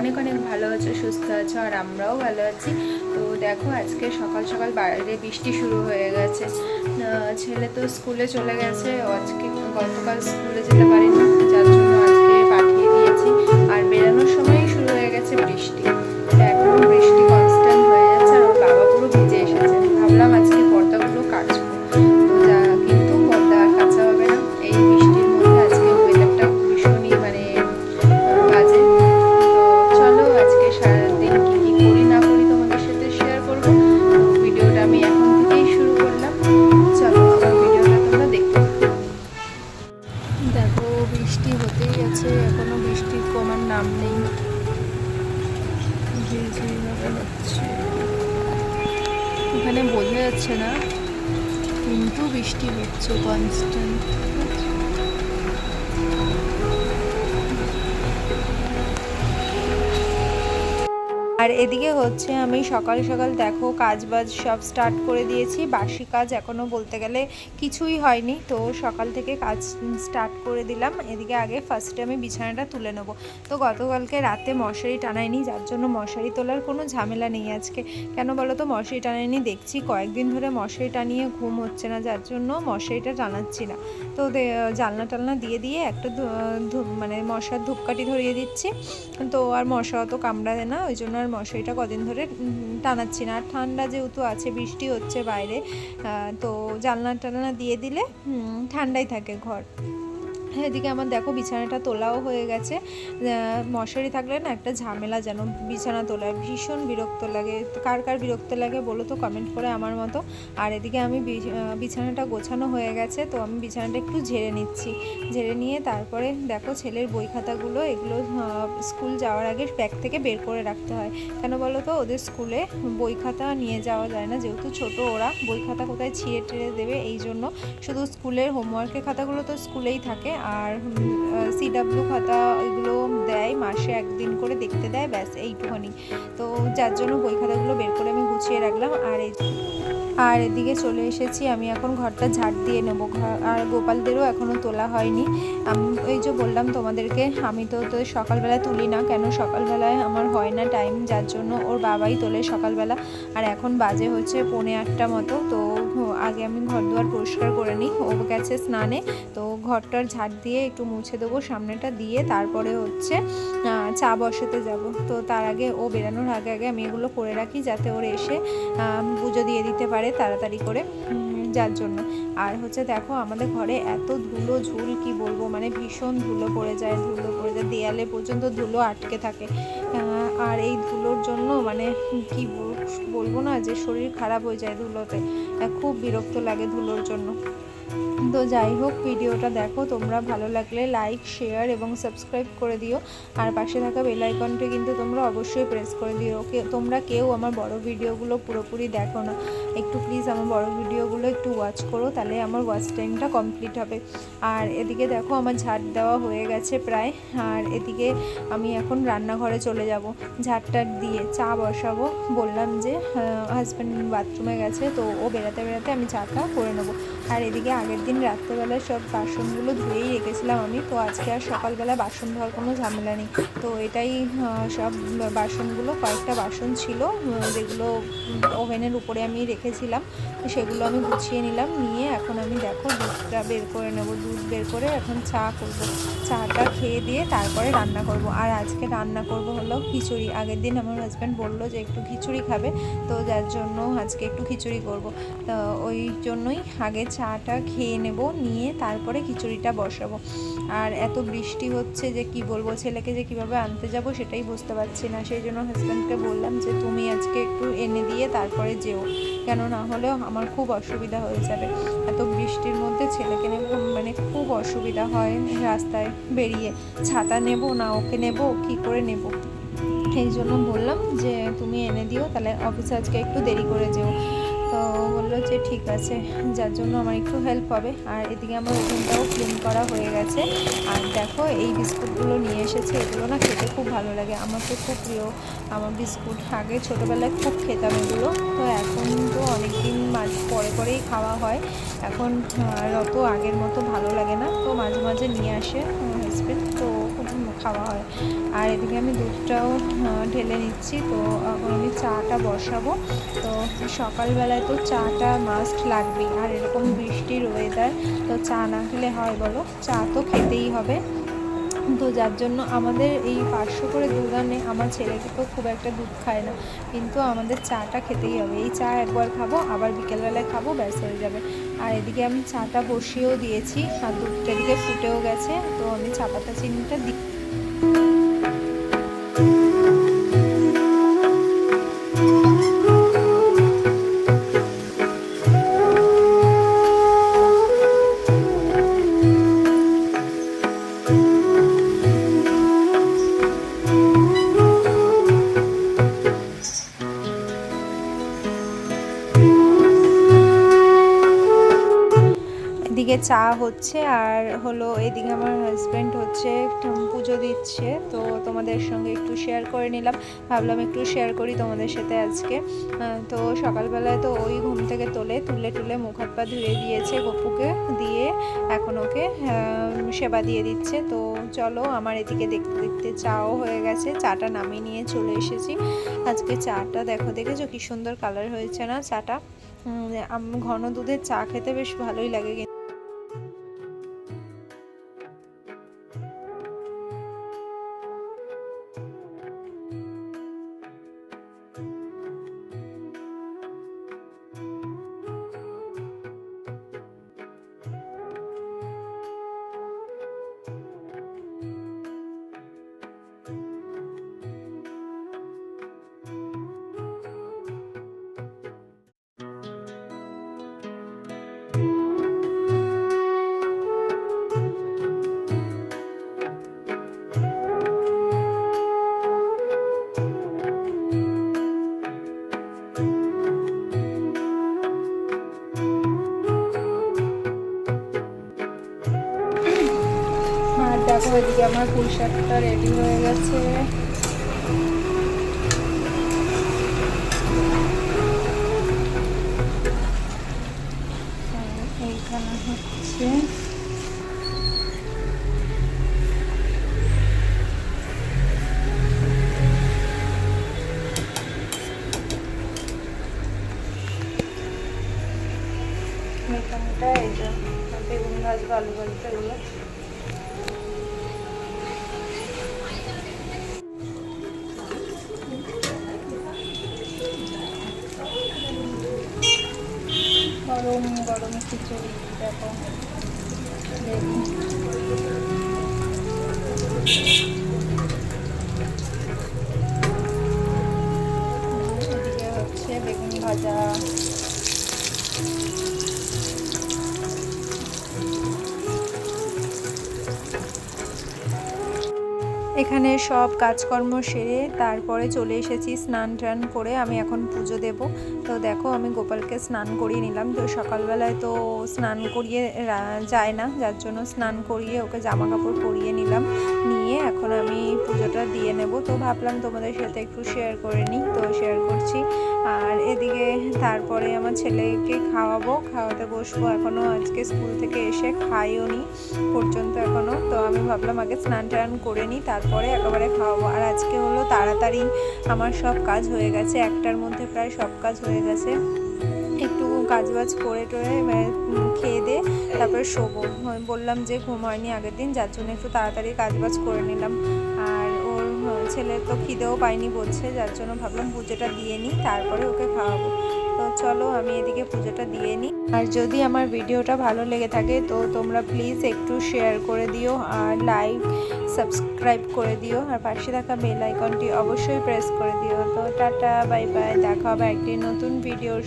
অনেক অনেক ভালো আছো, সুস্থ আছো, আর আমরাও ভালো আছি। তো দেখো, আজকে সকাল সকাল বাইরে বৃষ্টি শুরু হয়ে গেছে। ছেলে তো স্কুলে চলে গেছে আজকে গতকাল স্কুলে যেতে পারিনি। কিন্তু বৃষ্টি হচ্ছে কনস্ট্যান্ট আর এদিকে হচ্ছে আমি সকাল সকাল দেখো কাজ বাজ সব স্টার্ট করে দিয়েছি। বাসি কাজ এখনও বলতে গেলে কিছুই হয়নি। তো সকাল থেকে কাজ স্টার্ট করে দিলাম। এদিকে আগে ফার্স্টে আমি বিছানাটা তুলে নেব। তো গতকালকে রাতে মশারি টানাইনি, যার জন্য মশারি তোলার কোনো ঝামেলা নেই আজকে। কেন বলো তো? মশারি টানাইনি, দেখছি কয়েকদিন ধরে মশারি টানিয়ে ঘুম হচ্ছে না, যার জন্য মশারিটা টানাচ্ছি না। তো জানলা টালনা দিয়ে দিয়ে একটা মানে মশার ধূপকাঠি ধরিয়ে দিচ্ছি। তো আর মশা অত কামড়ায় না, ওই জন্য আর মশারিটা কদিন ধরে টানাচ্ছি না। আর ঠান্ডা যেহেতু আছে, বৃষ্টি হচ্ছে বাইরে তো জানলা টালনা দিয়ে দিলে ঠান্ডাই থাকে ঘর। এদিকে আমার দেখো বিছানাটা তোলাও হয়ে গেছে। মশারি থাকলে না একটা ঝামেলা যেন বিছানা তোলা, ভীষণ বিরক্ত লাগে। কার কার বিরক্ত লাগে বলো তো কমেন্ট করে আমার মতো। আর এদিকে আমি বিছ- বিছানাটা গোছানো হয়ে গেছে, তো আমি বিছানাটা একটু ঝেড়ে নিচ্ছি। ঝেড়ে নিয়ে তারপরে দেখো ছেলের বই খাতাগুলো, এগুলো স্কুল যাওয়ার আগে ব্যাগ থেকে বের করে রাখতে হয়। কেন বলো তো? ওদের স্কুলে বই খাতা নিয়ে যাওয়া যায় না, যেহেতু ছোট ওরা বই খাতা কোথায় ছিঁড়ে টিড়ে দেবে, এই জন্য। শুধু স্কুলের হোমওয়ার্কের খাতাগুলো তো স্কুলেই থাকে। আর সিডাব্লিউ খাতা এগুলো দেয়, মাসে একদিন করে দেখতে দেয়, ব্যাস এইটুখানি। তো যার জন্য বই খাতাগুলো বের করে আমি গুছিয়ে রাখলাম। আর এই, আর এদিকে চলে এসেছি, আমি এখন ঘরটা ঝাড় দিয়ে নেব। আর গোপালদেরও এখনও তোলা হয়নি। আমি, ওই যে বললাম তোমাদেরকে, আমি তো তো সকালবেলা তুলি না, কেন সকালবেলায় আমার হয় না টাইম, যার জন্য ওর বাবাই তোলে সকালবেলা। আর এখন বাজে হচ্ছে পৌনে আটটা মতো, তো আগে আমি ঘর দুয়ার পরিষ্কার করে নিই। ও গেছে স্নানে, তো ঘরটার ঝাড় দিয়ে একটু মুছে দেবো সামনেটা দিয়ে, তারপরে হচ্ছে চা বসাতে যাব। তো তার আগে ও বেরানোর আগে আগে আমি এগুলো করে রাখি যাতে ওর এসে পুজো দিয়ে দিতে পারে তাড়াতাড়ি করে যার জন্য। আর হচ্ছে দেখো আমাদের ঘরে এত ধুলো ঝুল, কি বলব মানে ভীষণ ধুলো পড়ে যায়, ধুলো পড়ে যায়, দেয়ালে পর্যন্ত ধুলো আটকে থাকে। আর এই ধুলোর জন্য মানে কি বলব না যে শরীর খারাপ হয়ে যায় ধুলোতে। খুব বিরক্ত লাগে ধুলোর জন্য। তো যাই হোক, ভিডিওটা দেখো। তোমরা ভালো লাগলে লাইক শেয়ার এবং সাবস্ক্রাইব করে দিও। আর পাশে থাকা বেল আইকনটি কিন্তু তোমরা অবশ্যই প্রেস করে দিও। তোমরা কেউ আমার বড় ভিডিওগুলো পুরোপুরি দেখো না। একটু প্লিজ আমার বড় ভিডিওগুলো একটু ওয়াচ করো, তাহলে আমার ওয়াচ টাইমটা কমপ্লিট হবে। আর এদিকে দেখো, আমার ঝাড় দেওয়া হয়ে গেছে প্রায়। আর এদিকে আমি এখন রান্নাঘরে চলে যাব। ঝাড়টার দিয়ে চা বসাবো। বললাম যে হাজব্যান্ড বাথরুমে গেছে, তো ও বেড়াতে বেড়াতে আমি চাটা করে নেব। আর এদিকে আগের দিন রাত্রেবেলায় সব বাসনগুলো ধুয়েই রেখেছিলাম আমি। তো আজকে আর সকালবেলা বাসন ধোয়ার কোনো ঝামেলা নেই। তো এটাই সব বাসনগুলো, কয়েকটা বাসন ছিল যেগুলো ওভেনের উপরে আমি রেখেছিলাম। সেগুলো আমি গুছিয়ে নিলাম, নিয়ে এখন আমি দেখো দুধটা বের করে নেব। দুধ বের করে এখন চা করব। চাটা খেয়ে দিয়ে তারপরে রান্না করব। আর আজকে রান্না করব হলো খিচুড়ি। আগের দিন আমার হাজব্যান্ড বলল যে একটু খিচুড়ি খাবে। তো যার জন্য আজকে একটু খিচুড়ি করব। তো ওই জন্যই আগে চাটা খেয়ে নেব, নিয়ে তারপরে খিচুড়িটা বসাবো। আর এত বৃষ্টি হচ্ছে যে কি বলব, ছেলেকে যে কীভাবে আনতে যাব সেটাই বুঝতে পারছি না। সেই জন্য হাজব্যান্ডকে বললাম যে, তুমি আজকে একটু এনে দিয়ে তারপরে যেও। কেন না হলেও আমার খুব অসুবিধা হয়ে যাবে। এত বৃষ্টির মধ্যে ছেলেকে নেব মানে খুব অসুবিধা হয় রাস্তায় বেরিয়ে। ছাতা নেব না, ওকে নেব, কি করে নেব? এই জন্য বললাম যে, তুমি এনে দিও, তাহলে অফিসে আজকে একটু দেরি করে যেও। তো যে, ঠিক আছে, যার জন্য আমার একটু হেল্প হবে। আর এদিকে আমার ওভেনটাও ক্লিন করা হয়ে গেছে। আর দেখো, এই বিস্কুটগুলো নিয়ে এসেছে। এগুলো না খেতে খুব ভালো লাগে। আমার তো খুব প্রিয়। আমার বিস্কুট আগে ছোটোবেলায় খুব খেতাম এগুলো। তো এখন তো অনেক দিন মাঝ, পরে পরেই খাওয়া হয়। এখন আর অত আগের মতো ভালো লাগে না। তো মাঝে মাঝে নিয়ে আসে হাজব্যান্ড তো খাওয়া হয়। আর এদিকে আমি দুধটাও ঢেলে নিচ্ছি। তো এখন আমি চাটা বসাবো। তো সকালবেলায় তো চাটা মাস্ট লাগবেই। আর এরকম বৃষ্টির ওয়েদার তো চা না খেলে হয় বলো? চা তো খেতেই হবে। তো যার জন্য আমাদের এই পাঁচশো করে দুধ আমার ছেলেকে তো খুব একটা দুধ খায় না। কিন্তু আমাদের চাটা খেতেই হবে। এই চা একবার খাব, আবার বিকেলবেলায় খাব, ব্যাস হয়ে যাবে। আর এদিকে আমি চাটা বসিয়েও দিয়েছি, আর দুধটা এদিকে ফুটেও গেছে। তো আমি চা পাতা চিনিটা দিই এদিকে চা হচ্ছে আর হলো এদিকে আমার হাজব্যান্ড হচ্ছে পুজো দিচ্ছে। তো তোমাদের সঙ্গে একটু শেয়ার করে নিলাম। ভাবলাম একটু শেয়ার করি তোমাদের সাথে আজকে। তো সকালবেলায় তো ওই ঘুম থেকে তোলে, তুলে তুলে মুখ হাত পা ধুয়ে দিয়েছে গপুকে দিয়ে। এখন ওকে সেবা দিয়ে দিচ্ছে। তো চলো আমার এদিকে দেখতে দেখতে চাও হয়ে গেছে। চাটা নামিয়ে নিয়ে চলে এসেছি। আজকে চাটা দেখো, দেখেছ কি সুন্দর কালার হয়েছে না চাটা? ঘন দুধের চা খেতে বেশ ভালোই লাগে আর আমার পুঁই শাকটা রেডি হয়ে গেছে। এইখানে হচ্ছে এখানটা এই যে বেগুন ভাজবো আলু ভাজবো এগুলো গরম গরম খিচুড়ি দেখো। হচ্ছে বেগুন ভাজা। এখানে সব কাজকর্ম সেরে তারপরে চলে এসেছি স্নান টান করে আমি এখন পুজো দেব। তো দেখো আমি গোপালকে স্নান করিয়ে নিলাম। তো সকালবেলায় তো স্নান করিয়ে যায় না। যার জন্য স্নান করিয়ে ওকে জামা কাপড় পরিয়ে নিলাম। নিয়ে এখন আমি পুজোটা দিয়ে নেব। তো ভাবলাম তোমাদের সাথে একটু শেয়ার করে নিই। তো শেয়ার করছি। আর এদিকে তারপরে আমার ছেলেকে খাওয়াবো, খাওয়াতে বসবো। এখনও আজকে স্কুল থেকে এসে খাইও নি পর্যন্ত এখনও তো আমি ভাবলাম আগে স্নান টান করে নিই তারপরে একেবারে খাওয়াবো। আর আজকে হলো তাড়াতাড়ি আমার সব কাজ হয়ে গেছে, একটার মধ্যে প্রায় সব কাজ হয়ে গেছে। একটু কাজবাজ করে টোরে খেয়ে দিয়ে তারপরে শোবো। বললাম যে ঘুম হয়নি আগের দিন, যার জন্য একটু তাড়াতাড়ি কাজবাজ করে নিলাম। আর ছেলে তো খিদেও পায়নি বলছে, যার জন্য ভাবলাম পুজোটা দিয়ে নিই, তারপরে ওকে খাওয়াবো। তো চলো আমি এদিকে পুজোটা দিয়ে নিই। আর যদি আমার ভিডিওটা ভালো লেগে থাকে, তো তোমরা প্লিজ একটু শেয়ার করে দিও আর লাইক সাবস্ক্রাইব করে দিও। আর পাশে থাকা বেল আইকনটি অবশ্যই প্রেস করে দিও। তো টাটা বাই বাই দেখা হবে একটি নতুন ভিডিওর